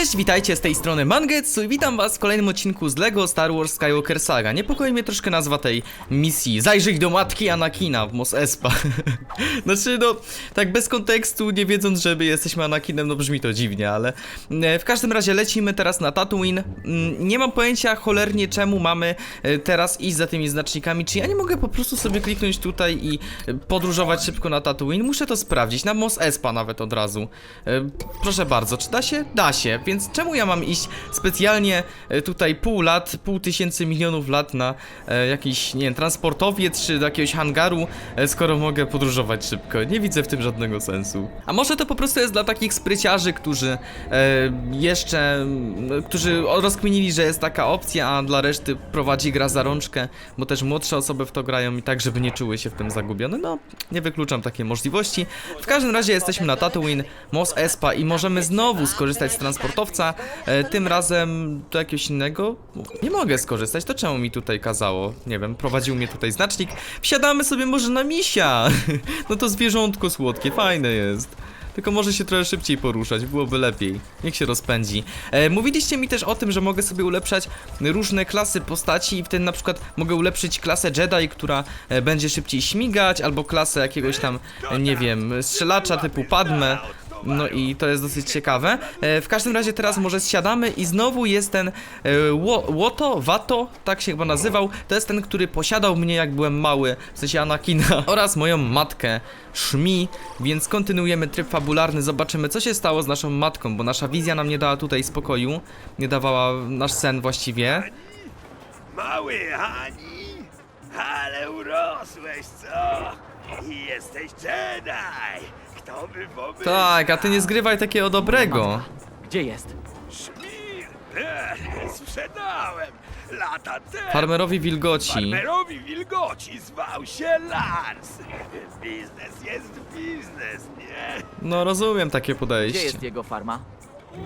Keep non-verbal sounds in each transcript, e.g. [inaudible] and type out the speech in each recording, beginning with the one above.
Cześć, witajcie z tej strony Mangetsu i witam was w kolejnym odcinku z LEGO Star Wars Skywalker Saga. Niepokoi mnie troszkę nazwa tej misji. Zajrzyj do matki Anakina w Mos Espa. [laughs] znaczy no, tak bez kontekstu, nie wiedząc, że my jesteśmy Anakinem, no brzmi to dziwnie, ale e, w każdym razie lecimy teraz na Tatooine. Mm, Nie mam pojęcia cholernie czemu mamy e, teraz iść za tymi znacznikami. Czy ja nie mogę po prostu sobie kliknąć tutaj i e, podróżować szybko na Tatooine? Muszę to sprawdzić, na Mos Espa nawet od razu. Proszę bardzo, czy da się? Da się, więc czemu ja mam iść specjalnie e, tutaj pół lat, pół tysięcy milionów lat na e, jakiś, nie wiem, transportowiec czy do jakiegoś hangaru, e, skoro mogę podróżować szybko? Nie widzę w tym żadnego sensu. A może to po prostu jest dla takich spryciarzy, którzy jeszcze, m, którzy rozkminili, że jest taka opcja, a dla reszty prowadzi gra za rączkę, bo też młodsze osoby w to grają i tak, żeby nie czuły się w tym zagubione. No, nie wykluczam takiej możliwości. W każdym razie jesteśmy na Tatooine, Mos Espa i możemy znowu skorzystać z transportowca. E, tym razem do jakiegoś innego nie mogę skorzystać. To czemu mi tutaj kazało? Nie wiem, prowadził mnie tutaj znacznik. Wsiadamy sobie może na misia. [laughs] no to zwierzątko słodkie, fajne jest. Tylko może się trochę szybciej poruszać, byłoby lepiej. Niech się rozpędzi. E, mówiliście mi też o tym, że mogę sobie ulepszać różne klasy postaci i wtedy na przykład mogę ulepszyć klasę Jedi, która e, będzie szybciej śmigać, albo klasę jakiegoś tam, e, nie wiem, strzelacza typu Padme. No i to jest dosyć ciekawe. E, w każdym razie teraz może zsiadamy i znowu jest ten e, Woto, Wato, tak się chyba nazywał. To jest ten, który posiadał mnie jak byłem mały, w sensie Anakina, [laughs] oraz moją matkę Szmi, więc kontynuujemy tryb fabularny, zobaczymy co się stało z naszą matką, bo nasza wizja nam nie dała tutaj spokoju, nie dawała nasz sen właściwie. Mały Hani, ale urosłeś, co? I jesteś Jedi! Kto by? Tak, a ty nie zgrywaj takiego dobrego. Gdzie jest? Szmir! Sprzedałem! Lata temu! Farmerowi wilgoci. Farmerowi wilgoci zwał się Lars! Biznes jest biznes, nie? No rozumiem takie Gdzie podejście. jest jego farma?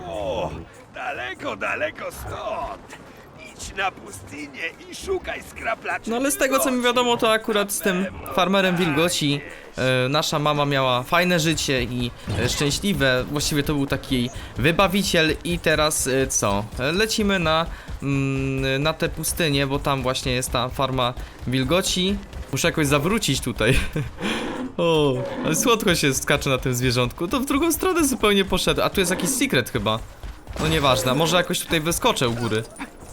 O, daleko, daleko stąd! Idź na pustynię i szukaj skraplaczy No ale z tego co mi wiadomo, to akurat z tym farmerem wilgoci e, nasza mama miała fajne życie i e, szczęśliwe. Właściwie to był taki jej wybawiciel i teraz e, co? E, Lecimy na, mm, na tę pustynię, bo tam właśnie jest ta farma wilgoci. Muszę jakoś zawrócić tutaj. [laughs] o, ale słodko się skacze na tym zwierzątku. To w drugą stronę zupełnie poszedł. A tu jest jakiś secret chyba. No nieważne, może jakoś tutaj wyskoczę u góry.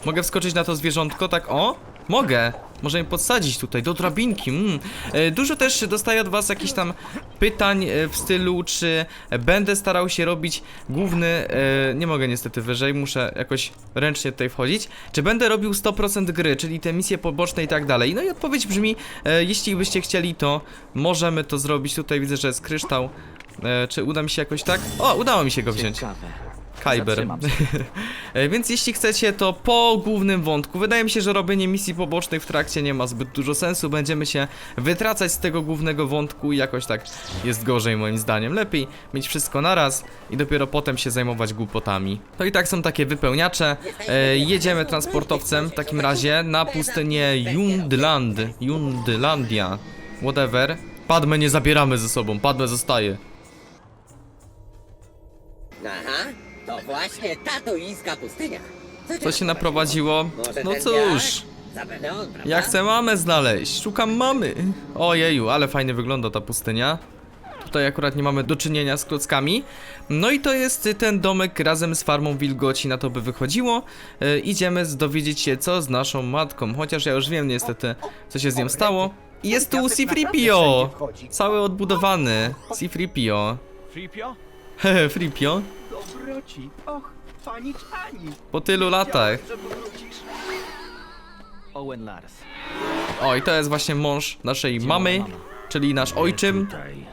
Mogę wskoczyć na to zwierzątko, tak o? Mogę. Może mi podsadzić tutaj, do drabinki. Mm. E, Dużo też dostaję od was jakichś tam pytań e, w stylu, czy będę starał się robić główny... E, nie mogę niestety wyżej, muszę jakoś ręcznie tutaj wchodzić. Czy będę robił 100% gry, czyli te misje poboczne i tak dalej. No i odpowiedź brzmi, jeśli byście chcieli, to możemy to zrobić. Tutaj widzę, że jest kryształ. Czy uda mi się jakoś tak? O, udało mi się go wziąć. Ciekawe. Się. [laughs] E, Więc jeśli chcecie, to po głównym wątku. Wydaje mi się, że robienie misji pobocznych w trakcie nie ma zbyt dużo sensu. Będziemy się wytracać z tego głównego wątku i jakoś tak jest gorzej moim zdaniem. Lepiej mieć wszystko naraz i dopiero potem się zajmować głupotami. To i tak są takie wypełniacze. E, jedziemy transportowcem w takim razie na pustynię Jundland. Jundlandia. Whatever. Padmę nie zabieramy ze sobą, Padmę zostaje. Aha, to właśnie tatuińska pustynia. Co się naprowadziło? Może No ten cóż. Zapewne on, prawda? Ja chcę mamę znaleźć, szukam mamy. Ojeju, ale fajnie wygląda ta pustynia. Tutaj akurat nie mamy do czynienia z klockami. No i to jest ten domek razem z farmą wilgoci, na to by wychodziło. E, idziemy z- dowiedzieć się, co z naszą matką, chociaż ja już wiem niestety, co się z nią stało. I Jest tu C-3PO! Cały odbudowany. C-3PO. Fripio? Hehe, Fripio. Dobroci. Och. Po tylu latach. Że powrócisz. Owen Lars. O, i to jest właśnie mąż naszej mamy, mama? czyli nasz ojczym. Tutaj.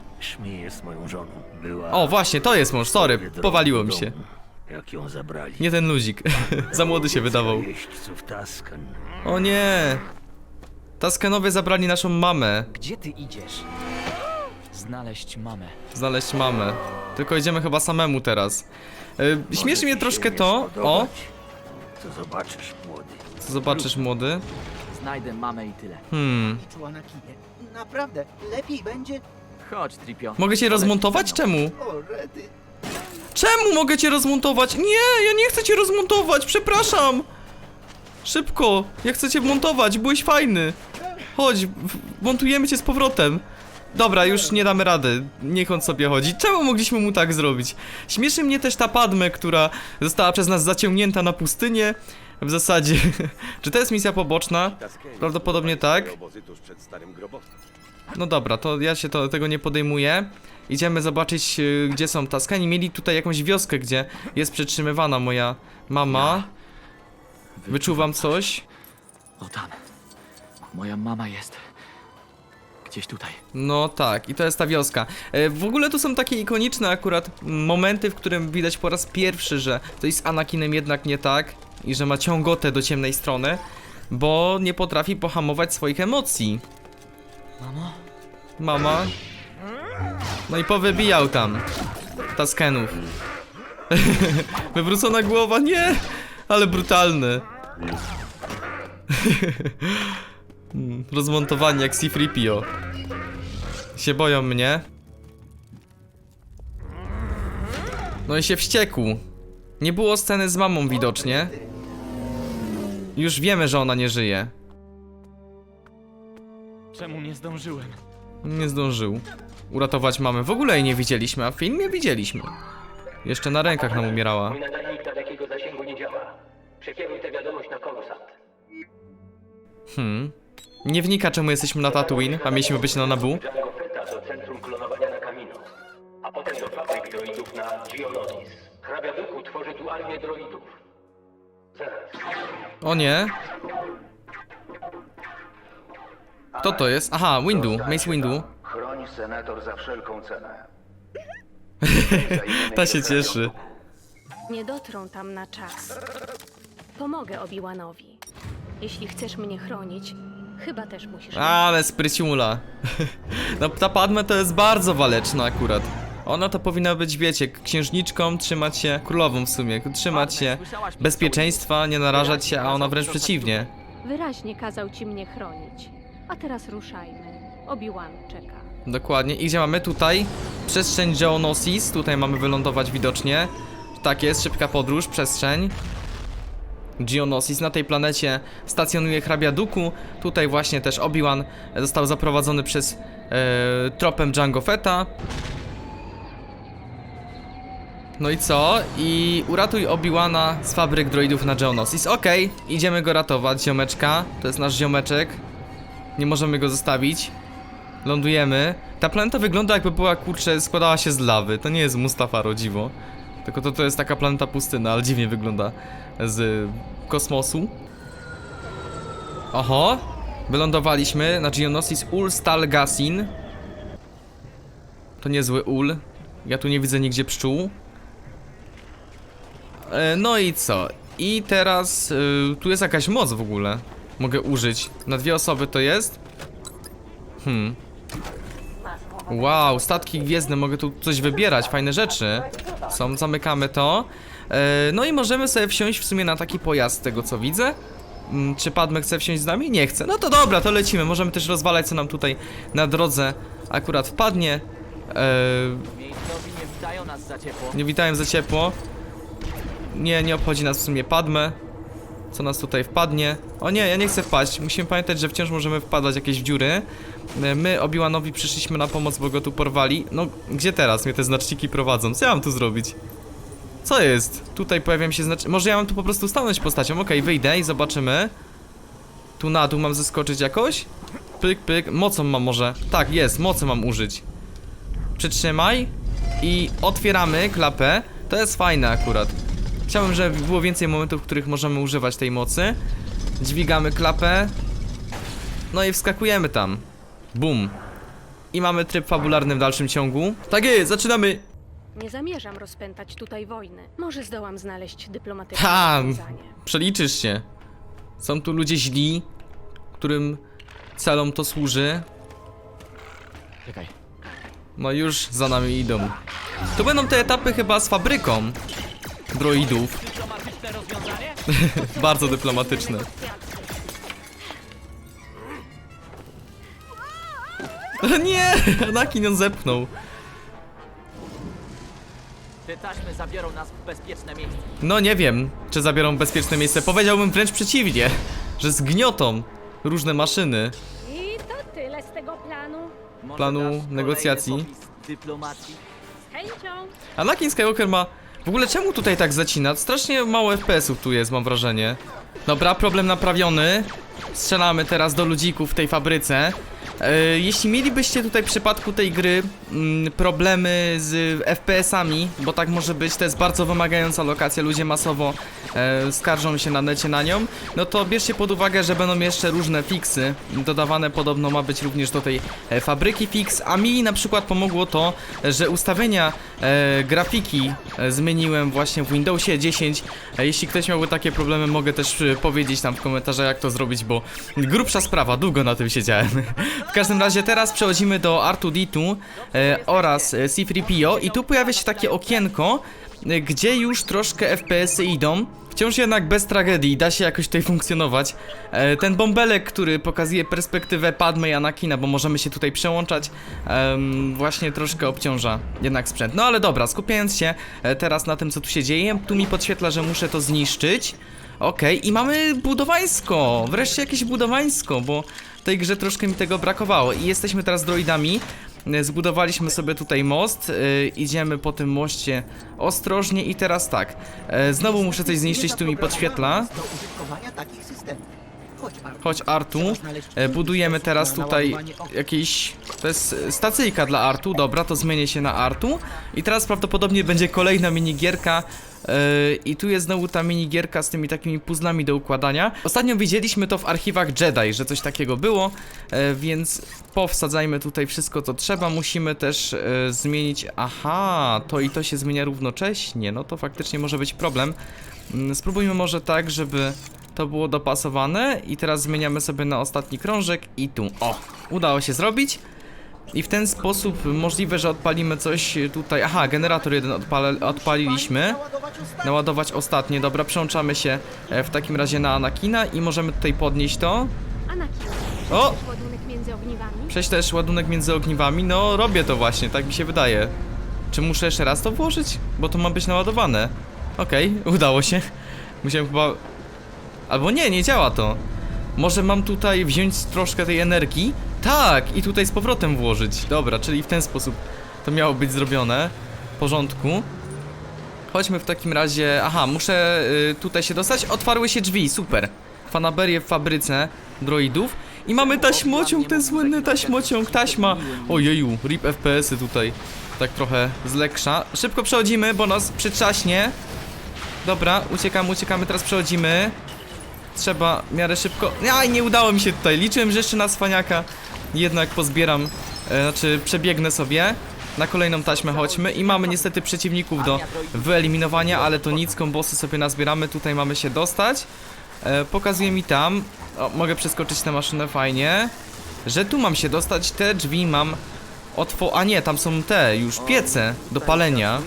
Moją żoną. Była. O, właśnie, to jest mąż, sorry, powaliło mi się. domu, Jak ją zabrali. Nie ten luzik. [laughs] Za młody się wydawał. Jeźdźców Taskan. O nie! Taskanowie zabrali naszą mamę. Gdzie ty idziesz? Znaleźć mamę. Znaleźć mamę. Tylko idziemy chyba samemu teraz. Yy, śmieszy Może mnie troszkę to. O! Co zobaczysz, młody? Co zobaczysz, młody? Znajdę mamę i tyle. Hmm. Naprawdę, lepiej będzie... Chodź, Tripio. Mogę się Poleć rozmontować? Czemu? O, rety. Czemu mogę cię rozmontować? Nie, ja nie chcę cię rozmontować, przepraszam! Szybko, ja chcę cię montować, byłeś fajny. Chodź, w- montujemy cię z powrotem. Dobra, już nie damy rady. Niech on sobie chodzi. Czemu mogliśmy mu tak zrobić? Śmieszy mnie też ta Padme, która została przez nas zaciągnięta na pustynię. W zasadzie. [laughs] Czy to jest misja poboczna? Prawdopodobnie tak. No dobra, to ja się to, tego nie podejmuję. Idziemy zobaczyć, y, gdzie są Taskani. Mieli tutaj jakąś wioskę, gdzie jest przetrzymywana moja mama. Wyczuwam coś. O tam. Moja mama jest. Gdzieś tutaj. No tak, i to jest ta wioska. E, W ogóle tu są takie ikoniczne akurat momenty, w którym widać po raz pierwszy, że to jest z Anakinem jednak nie tak i że ma ciągotę do ciemnej strony, bo nie potrafi pohamować swoich emocji. Mamo? Mama. No i powybijał tam Taskenów. [laughs] Wywrócona głowa, nie! Ale brutalny. [laughs] Mm, Rozmontowani jak C-3PO. Się boją mnie. No i się wściekł. Nie było sceny z mamą widocznie. Już wiemy, że ona nie żyje. Czemu nie zdążyłem? Nie zdążył uratować mamę. W ogóle jej nie widzieliśmy, a w filmie widzieliśmy. Jeszcze na rękach nam umierała. Mój nadajnik dalekiego zasięgu nie działa. Przekieruj tę wiadomość na. Hmm. Nie wnika czemu jesteśmy na Tatooine, a mieliśmy być na Nabu. Django Fetta do centrum klonowania na Kamino, a potem do fabryk droidów na Geonosis. Hrabia Duku tworzy tu armię droidów. Zaraz. O nie. Kto to jest? Aha, Windu, Mace Windu. Chroń senator za wszelką cenę. [laughs] Ta się cieszy. Nie dotrą tam na czas. Pomogę Obi-Wanowi. Jeśli chcesz mnie chronić, chyba też musisz. Ale spryciula. [laughs] No ta Padme to jest bardzo waleczna akurat. Ona to powinna być, wiecie, księżniczką, trzymać się, królową w sumie, trzymać się bezpieczeństwa, nie narażać się, a ona wręcz przeciwnie. Wyraźnie kazał ci mnie chronić. A teraz ruszajmy. Obi-Wan czeka. Dokładnie. I gdzie mamy tutaj? Przestrzeń Geonosis. Tutaj mamy wylądować widocznie. Tak jest, szybka podróż, przestrzeń. Geonosis. Na tej planecie stacjonuje hrabia Duku. Tutaj właśnie też Obi-Wan został zaprowadzony przez e, tropem Jango Fetta. No i co? I uratuj Obi-Wana z fabryk droidów na Geonosis. Okej, idziemy go ratować, ziomeczka. To jest nasz ziomeczek. Nie możemy go zostawić. Lądujemy. Ta planeta wygląda jakby była, kurczę, składała się z lawy. To nie jest Mustafaro, dziwo. Tylko to, to jest taka planeta pustyna, ale dziwnie wygląda z kosmosu. Oho. Wylądowaliśmy na Geonosis Ulstal Gasin. To niezły ul. Ja tu nie widzę nigdzie pszczół. E, no i co? I teraz y, tu jest jakaś moc w ogóle. Mogę użyć. Na dwie osoby to jest. Hmm. Wow, statki gwiezdne, mogę tu coś wybierać, fajne rzeczy. Są, zamykamy to. E, no i możemy sobie wsiąść w sumie na taki pojazd, z tego co widzę. Mm, Czy Padme chce wsiąść z nami? Nie chce. No to dobra, to lecimy. Możemy też rozwalać, co nam tutaj na drodze akurat wpadnie. E, nie witają nas za ciepło. nie witałem za ciepło. Nie, nie obchodzi nas w sumie Padme. Co nas tutaj wpadnie? O nie, ja nie chcę wpaść. Musimy pamiętać, że wciąż możemy wpadać jakieś w dziury. E, My Obi-Wanowi przyszliśmy na pomoc, bo go tu porwali. No, gdzie teraz mnie te znaczniki prowadzą? Co ja mam tu zrobić? Co jest? Tutaj pojawiam się znacz... Może ja mam tu po prostu stanąć postacią. Okej, wyjdę i zobaczymy. Tu na dół mam zeskoczyć jakoś? Pyk, pyk. Mocą mam może. Tak, jest, mocą mam użyć. Przytrzymaj i otwieramy klapę. To jest fajne akurat. Chciałbym, żeby było więcej momentów, w których możemy używać tej mocy. Dźwigamy klapę. No i wskakujemy tam. Bum. I mamy tryb fabularny w dalszym ciągu. Tak jest, zaczynamy. Nie zamierzam rozpętać tutaj wojny. Może zdołam znaleźć dyplomatyczne Ha! rozwiązanie. Przeliczysz się. Są tu ludzie źli, którym celom to służy. Czekaj. No już za nami idą. To będą te etapy chyba z fabryką droidów. Dyplomatyczne rozwiązanie? [laughs] Bardzo dyplomatyczne. [laughs] Nie! Anakin ją zepchnął. Te taśmy zabiorą nas w bezpieczne miejsce. No nie wiem, czy zabiorą bezpieczne miejsce. Powiedziałbym wręcz przeciwnie, że zgniotą różne maszyny. I to tyle z tego planu. Może Planu dasz kolejny negocjacji. popis Dyplomacji. Z chęcią. Anakin Skywalker ma... W ogóle czemu tutaj tak zacina? Strasznie mało FPS-ów tu jest, mam wrażenie. Dobra, problem naprawiony. Strzelamy teraz do ludzików w tej fabryce. E, jeśli mielibyście tutaj w przypadku tej gry mm, problemy z FPS-ami, bo tak może być, to jest bardzo wymagająca lokacja, ludzie masowo e, skarżą się na necie na nią, no to bierzcie pod uwagę, że będą jeszcze różne fixy. Dodawane podobno ma być również do tej e, fabryki fix, a mi na przykład pomogło to, że ustawienia grafiki zmieniłem właśnie w Windowsie 10. E, jeśli ktoś miałby takie problemy, mogę też powiedzieć tam w komentarzach jak to zrobić, bo grubsza sprawa, długo na tym siedziałem. w każdym razie teraz przechodzimy do R2D2 e, oraz e, C3PO i tu pojawia się takie okienko, e, gdzie już troszkę FPS-y idą. Wciąż jednak bez tragedii, da się jakoś tutaj funkcjonować. E, ten bąbelek, który pokazuje perspektywę Padme i Anakina, bo możemy się tutaj przełączać, em, właśnie troszkę obciąża jednak sprzęt. No ale dobra, skupiając się e, teraz na tym, co tu się dzieje, tu mi podświetla, że muszę to zniszczyć. Okej, i mamy budowańsko! Wreszcie jakieś budowańsko, bo w tej grze troszkę mi tego brakowało. I jesteśmy teraz droidami. E, Zbudowaliśmy sobie tutaj most, e, idziemy po tym moście ostrożnie i teraz tak, e, znowu muszę coś zniszczyć, tu mi podświetla. Do użytkowania takich systemów. Chodź, Artu, e, budujemy teraz tutaj jakiś, to jest stacyjka dla Artu, dobra, to zmienię się na Artu. I teraz prawdopodobnie będzie kolejna minigierka. E, i tu jest znowu ta minigierka z tymi takimi puzzlami do układania. Ostatnio widzieliśmy to w archiwach Jedi, że coś takiego było, e, więc powsadzajmy tutaj wszystko co trzeba, musimy też zmienić, aha, to i to się zmienia równocześnie, no to faktycznie może być problem. Mm, Spróbujmy może tak, żeby to było dopasowane i teraz zmieniamy sobie na ostatni krążek i tu, o, udało się zrobić. I w ten sposób możliwe, że odpalimy coś tutaj, aha, generator jeden odpale, odpaliliśmy. Naładować ostatnie, dobra, przełączamy się e, w takim razie na Anakina i możemy tutaj podnieść to. O! chcesz ładunek między ogniwami? Przejść też ładunek między ogniwami, no robię to właśnie, tak mi się wydaje. Czy muszę jeszcze raz to włożyć? Bo to ma być naładowane. Okej, udało się. Musiałem chyba... Albo nie, nie działa to. Może mam tutaj wziąć troszkę tej energii? Tak, i tutaj z powrotem włożyć. Dobra, czyli w ten sposób to miało być zrobione. W porządku. Chodźmy w takim razie... Aha, muszę y, tutaj się dostać. Otwarły się drzwi, super. Fanaberie w fabryce droidów. I mamy taśmociąg, ten słynny taśmociąg, taśma. Ojeju, rip FPS-y tutaj. Tak trochę z leksza. Szybko przechodzimy, bo nas przytrzaśnie. Dobra, uciekamy, uciekamy, teraz przechodzimy. Trzeba w miarę szybko. Aj, nie udało mi się tutaj. Liczyłem, że jeszcze na cwaniaka jednak pozbieram. E, znaczy, przebiegnę sobie. Na kolejną taśmę chodźmy i mamy niestety przeciwników do wyeliminowania, ale to nic, kombosy sobie nazbieramy, tutaj mamy się dostać. E, pokazuje mi tam, o, mogę przeskoczyć na maszynę, fajnie, że tu mam się dostać, te drzwi mam otwo... a nie, tam są te, już piece do palenia.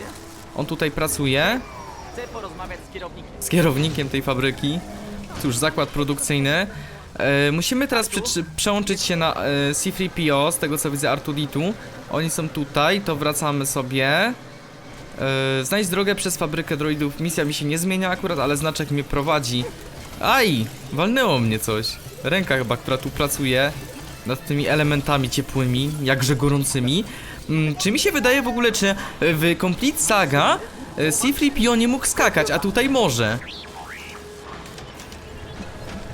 On tutaj pracuje Chcę porozmawiać z kierownikiem. z kierownikiem tej fabryki. Cóż, zakład produkcyjny. E, musimy teraz prze- przełączyć się na e, C3PO, z tego co widzę R2D2. Oni są tutaj, to wracamy sobie. E, znajdź drogę przez fabrykę droidów. Misja mi się nie zmienia akurat, ale znaczek mnie prowadzi. Aj! Walnęło mnie coś. Ręka chyba, która tu pracuje nad tymi elementami ciepłymi, jakże gorącymi. Mm, czy mi się wydaje w ogóle, czy w Complete Saga e, C3PO nie mógł skakać, a tutaj może?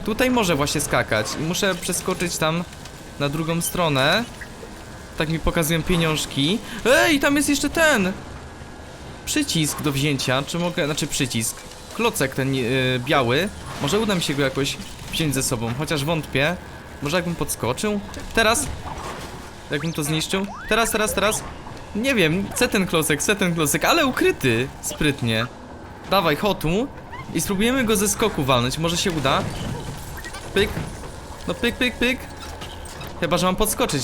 Tutaj może właśnie skakać i muszę przeskoczyć tam na drugą stronę. Tak mi pokazują pieniążki. Ej, tam jest jeszcze ten! Przycisk do wzięcia, czy mogę, znaczy przycisk. Klocek ten yy, biały. Może uda mi się go jakoś wziąć ze sobą, chociaż wątpię. Może jakbym podskoczył? Teraz? Jakbym to zniszczył? Teraz, teraz, teraz? Nie wiem, chcę ten klocek, chcę ten klocek, ale ukryty sprytnie. Dawaj, hotu i spróbujemy go ze skoku walnąć, może się uda. Pyk. No pyk, pyk, pyk. Chyba, że mam podskoczyć.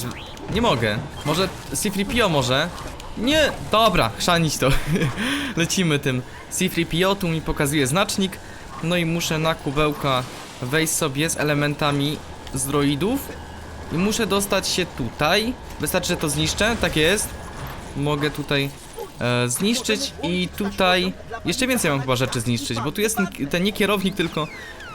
Nie mogę. Może C3PO może? Nie! Dobra, chrzanić to. [laughs] Lecimy tym. C3PO tu mi pokazuje znacznik. No i muszę na kubełka wejść sobie z elementami z droidów. I muszę dostać się tutaj. Wystarczy, że to zniszczę, tak jest. Mogę tutaj e, zniszczyć i tutaj jeszcze więcej mam chyba rzeczy zniszczyć, bo tu jest ten, ten nie kierownik, tylko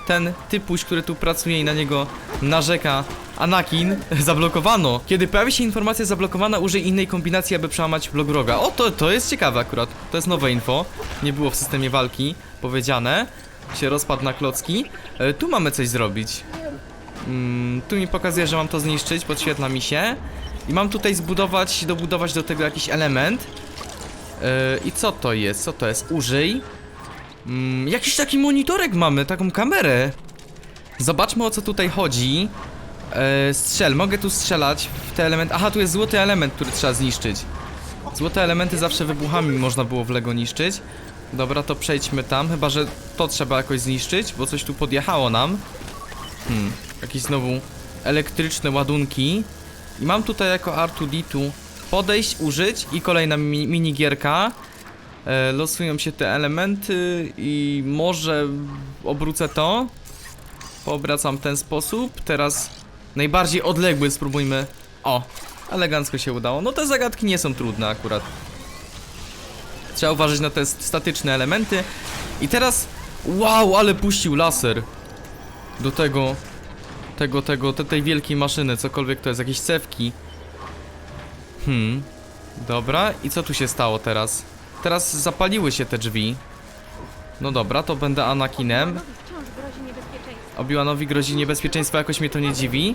ten typuś, który tu pracuje i na niego narzeka Anakin, [laughs] zablokowano. Kiedy pojawi się informacja zablokowana, użyj innej kombinacji, aby przełamać blok wroga. O, to, to jest ciekawe akurat. To jest nowe info. Nie było w systemie walki powiedziane. Się rozpadł na klocki. E, tu mamy coś zrobić. Mm, tu mi pokazuje, że mam to zniszczyć, podświetla mi się. I mam tutaj zbudować, dobudować do tego jakiś element. E, I co to jest? Co to jest? Użyj. Mm, jakiś taki monitorek mamy, taką kamerę. Zobaczmy o co tutaj chodzi. E, strzel, mogę tu strzelać w te elementy. Aha, tu jest złoty element, który trzeba zniszczyć. Złote elementy zawsze wybuchami można było w Lego niszczyć. Dobra, to przejdźmy tam, chyba że to trzeba jakoś zniszczyć, bo coś tu podjechało nam. Hmm, jakieś znowu elektryczne ładunki. I mam tutaj jako R2D2 podejść, użyć i kolejna mi minigierka. E, losują się te elementy i może obrócę to. Poobracam w ten sposób. Teraz najbardziej odległy spróbujmy. O, elegancko się udało. No te zagadki nie są trudne akurat. Trzeba uważać na te statyczne elementy. I teraz, wow, ale puścił laser. Do tego, tego, tego, te, tej wielkiej maszyny, cokolwiek to jest, jakieś cewki. Hmm, dobra, i co tu się stało teraz? Teraz zapaliły się te drzwi. No dobra, to będę Anakinem. Obi-Wanowi grozi niebezpieczeństwo, jakoś mnie to nie dziwi.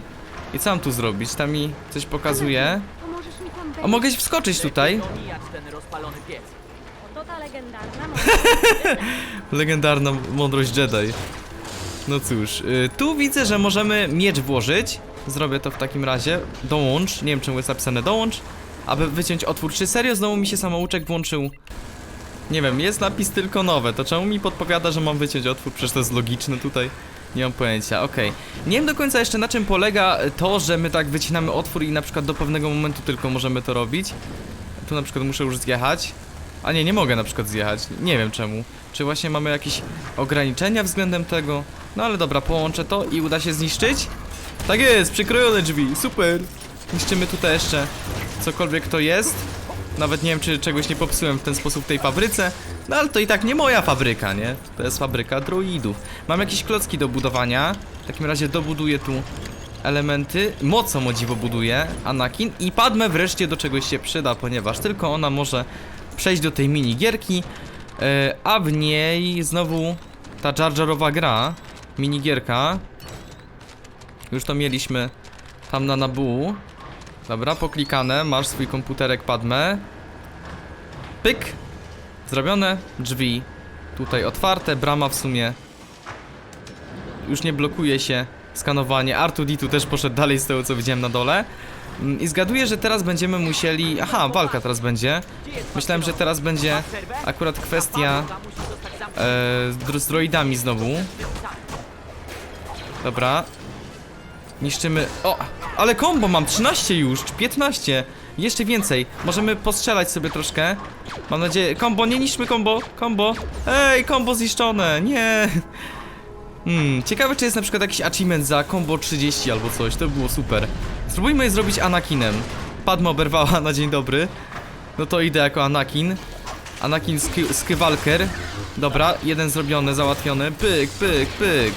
I co mam tu zrobić? Tam mi coś pokazuje. Wejść? mogę wskoczyć tutaj? [laughs] Legendarna mądrość Jedi. No cóż, y, tu widzę, że możemy miecz włożyć. Zrobię to w takim razie. Dołącz, nie wiem czemu jest napisane dołącz, aby wyciąć otwór. Czy serio znowu mi się samouczek włączył? Nie wiem, jest napis tylko nowe, to czemu mi podpowiada, że mam wyciąć otwór? Przecież to jest logiczne tutaj. Nie mam pojęcia, okej. Nie wiem do końca jeszcze na czym polega to, że my tak wycinamy otwór i na przykład do pewnego momentu tylko możemy to robić. Tu na przykład muszę już zjechać. A nie, nie mogę na przykład zjechać. Nie wiem czemu. Czy właśnie mamy jakieś ograniczenia względem tego? No ale dobra, połączę to i uda się zniszczyć? Tak jest, przykrojone drzwi, super. Niszczymy tutaj jeszcze cokolwiek to jest. Nawet nie wiem, czy czegoś nie popsułem w ten sposób w tej fabryce. No ale to i tak nie moja fabryka, nie? To jest fabryka droidów. Mam jakieś klocki do budowania. W takim razie dobuduję tu elementy. Mocą o dziwo buduje Anakin i Padme wreszcie do czegoś się przyda, ponieważ tylko ona może przejść do tej minigierki, e, a w niej znowu ta Jar Jarowa gra, minigierka. Już to mieliśmy tam na Nabu. Dobra, poklikane, masz swój komputerek Padme. Pyk! Zrobione, drzwi tutaj otwarte, brama w sumie już nie blokuje się skanowanie. R2D2 też poszedł dalej z tego co widziałem na dole. Mm, I zgaduję, że teraz będziemy musieli... Aha, walka teraz będzie. Myślałem, że teraz będzie akurat kwestia e, z droidami znowu. Dobra. Niszczymy... O! Ale combo mam! 13 już! 15! Jeszcze więcej. Możemy postrzelać sobie troszkę. Mam nadzieję... Combo, nie niszczmy combo! Combo! Ej, combo zniszczone! Nie! Hmm, ciekawe czy jest na przykład jakiś achievement za combo 30 albo coś, to by było super. Spróbujmy je zrobić Anakinem. Padma oberwała na dzień dobry. No to idę jako Anakin. Anakin Skywalker. Dobra, jeden zrobiony, załatwiony. Pyk, pyk, pyk.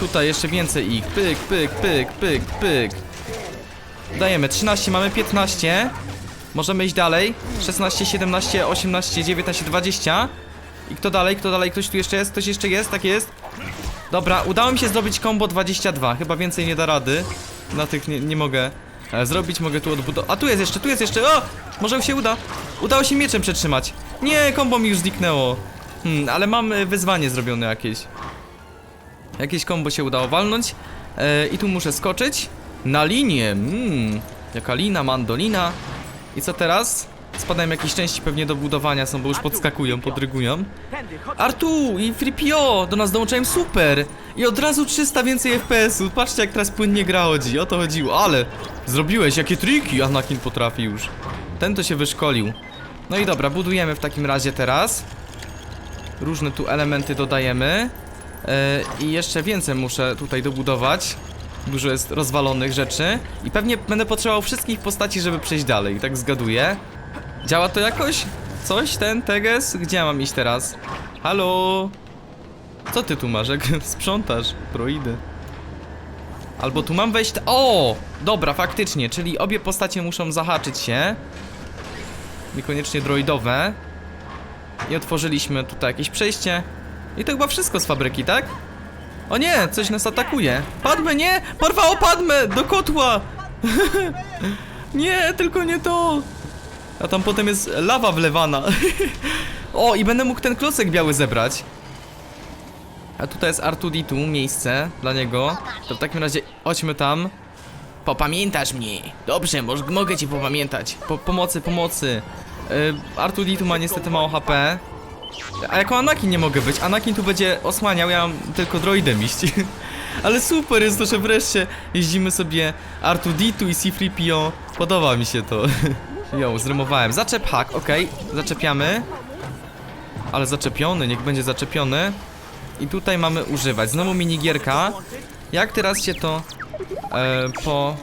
Tutaj jeszcze więcej ich. Pyk, pyk, pyk, pyk, pyk. Dajemy 13, mamy 15. Możemy iść dalej. 16, 17, 18, 19, 20. I kto dalej? Kto dalej? Ktoś tu jeszcze jest? Ktoś jeszcze jest? Tak jest. Dobra, udało mi się zrobić combo 22. Chyba więcej nie da rady. Na tych nie, nie mogę e, zrobić, mogę tu odbudować. A tu jest jeszcze, tu jest jeszcze. O! Może się uda. Udało się mieczem przetrzymać. Nie, combo mi już zniknęło. Hmm, ale mam e, wyzwanie zrobione jakieś. Jakieś combo się udało walnąć. E, I tu muszę skoczyć. Na linię. Mmm. Jaka lina, mandolina. I co teraz? Spadają jakieś części pewnie do budowania są, bo już podskakują, podrygują. Artu i Fripio do nas dołączają super! I od razu 300 więcej FPS-u. Patrzcie jak teraz płynnie gra chodzi, o to chodziło. Ale zrobiłeś, jakie triki Anakin potrafi już. Ten to się wyszkolił. No i dobra, budujemy w takim razie teraz. Różne tu elementy dodajemy. E, I jeszcze więcej muszę tutaj dobudować. Dużo jest rozwalonych rzeczy. I pewnie będę potrzebował wszystkich postaci, żeby przejść dalej. Tak zgaduję. Działa to jakoś? coś, ten, Teges? Gdzie ja mam iść teraz? Halo? Co ty tu masz, jak [laughs] sprzątasz, droidy? Albo tu mam wejść... O! Dobra, faktycznie, czyli obie postacie muszą zahaczyć się. Niekoniecznie droidowe. I otworzyliśmy tutaj jakieś przejście. I to chyba wszystko z fabryki, tak? O nie, coś nas atakuje. Padmę, nie! Porwało Padmę! Do kotła! [laughs] nie, tylko nie to! A tam potem jest lawa wlewana. [laughs] o, i będę mógł ten klocek biały zebrać. A tutaj jest R2D2, miejsce dla niego. To w takim razie chodźmy tam. Popamiętasz mnie. Dobrze, może, mogę cię popamiętać. Po, pomocy, pomocy. Yy, R2D2 ma niestety mało HP. A jako Anakin nie mogę być. Anakin tu będzie osłaniał, ja mam tylko droidem iść. [laughs] Ale super jest to, że wreszcie jeździmy sobie R2D2 i C-3PO. Podoba mi się to. [laughs] Jo, zrymowałem. Zaczep hack, okej. Zaczepiamy. Ale zaczepiony, niech będzie zaczepiony. I tutaj mamy używać. Znowu minigierka. Jak teraz się to e, po...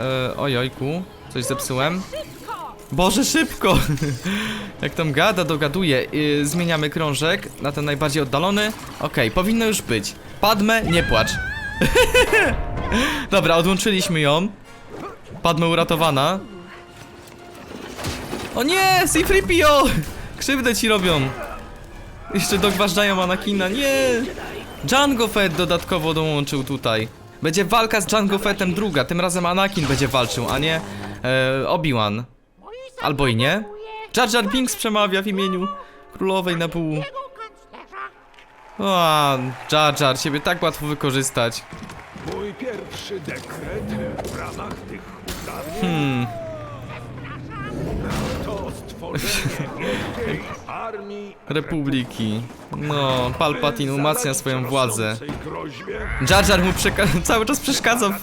E, ojojku, coś zepsułem. Boże, szybko! [laughs] Jak tam gada, dogaduje. Yy, zmieniamy krążek na ten najbardziej oddalony. Okej, powinno już być. Padmę, nie płacz. [laughs] Dobra, odłączyliśmy ją. Padmę uratowana. O nie, C-3PO! Krzywdę ci robią. Jeszcze dogważdżają Anakina, nie! Django Fett dodatkowo dołączył tutaj. Będzie walka z Django Fettem druga, tym razem Anakin będzie walczył, a nie e, Obi-Wan. Albo i nie. Jar Jar Binks przemawia w imieniu królowej na pół. O, Jar Jar, ciebie tak łatwo wykorzystać. Mój pierwszy dekret w ramach tych Hmm, to stworzenie wielkiej armii Republiki. No, Palpatine umacnia swoją władzę. groźbie Jar Jar mu przeka- [laughs] cały czas przeszkadza w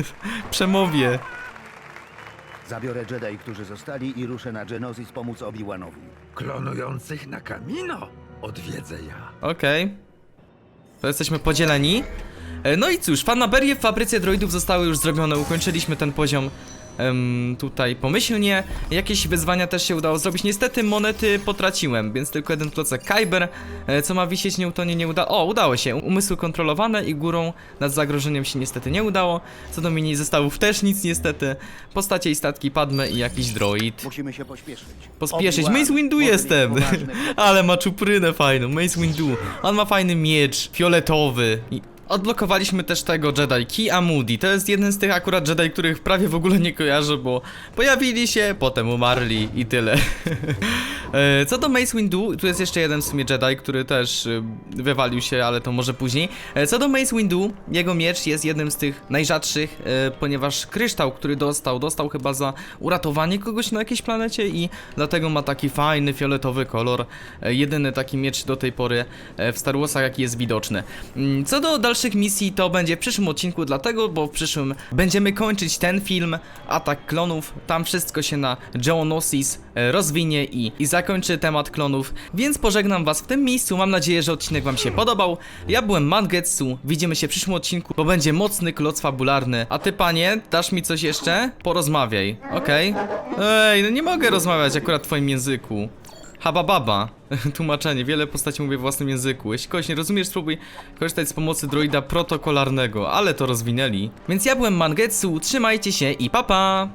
[laughs] przemowie. Zabiorę Jedi, którzy zostali i ruszę na Geonosis pomóc Obi-Wanowi. klonujących na Kamino odwiedzę ja. Okej. To jesteśmy podzieleni. E, No i cóż, fanaberie w fabryce droidów zostały już zrobione. Ukończyliśmy ten poziom em, tutaj pomyślnie. Jakieś wyzwania też się udało zrobić. Niestety monety potraciłem, więc tylko jeden klocek Kyber. E, co ma wisieć Newtonie nie uda. O, udało się. Umysły kontrolowane i górą nad zagrożeniem się niestety nie udało. Co do mini zestawów też nic niestety. Postacie i statki Padme i jakiś droid. Musimy się pośpieszyć. Pospieszyć. Mace Windu jestem. [laughs] Ale ma czuprynę fajną. Mace Windu. On ma fajny miecz, fioletowy. I odblokowaliśmy też tego Jedi Key a Moody. To jest jeden z tych akurat Jedi, których prawie w ogóle nie kojarzę, bo pojawili się, potem umarli i tyle. [laughs] E, Co do Mace Windu, tu jest jeszcze jeden w sumie Jedi, który też y, wywalił się, ale to może później. E, Co do Mace Windu, jego miecz jest jednym z tych najrzadszych, e, ponieważ kryształ, który dostał, dostał chyba za uratowanie kogoś na jakiejś planecie i dlatego ma taki fajny fioletowy kolor. E, Jedyny taki miecz do tej pory e, w Star Warsach, jaki jest widoczny. Mm, Co do dalszych misji, to będzie w przyszłym odcinku, dlatego, bo w przyszłym będziemy kończyć ten film, Atak Klonów. Tam wszystko się na Geonosis e, rozwinie i, i zakończy temat klonów, więc pożegnam was w tym miejscu. Mam nadzieję, że odcinek wam się podobał. Ja byłem Mangetsu, widzimy się w przyszłym odcinku, bo będzie mocny kloc fabularny. A ty, panie, dasz mi coś jeszcze? Porozmawiaj, okej? Ej, no nie mogę rozmawiać akurat w twoim języku. Habababa. [laughs] Tłumaczenie. Wiele postaci mówię w własnym języku. Jeśli kogoś nie rozumiesz, spróbuj korzystać z pomocy droida protokolarnego, ale to rozwinęli. Więc ja byłem Mangetsu, trzymajcie się i papa! Pa.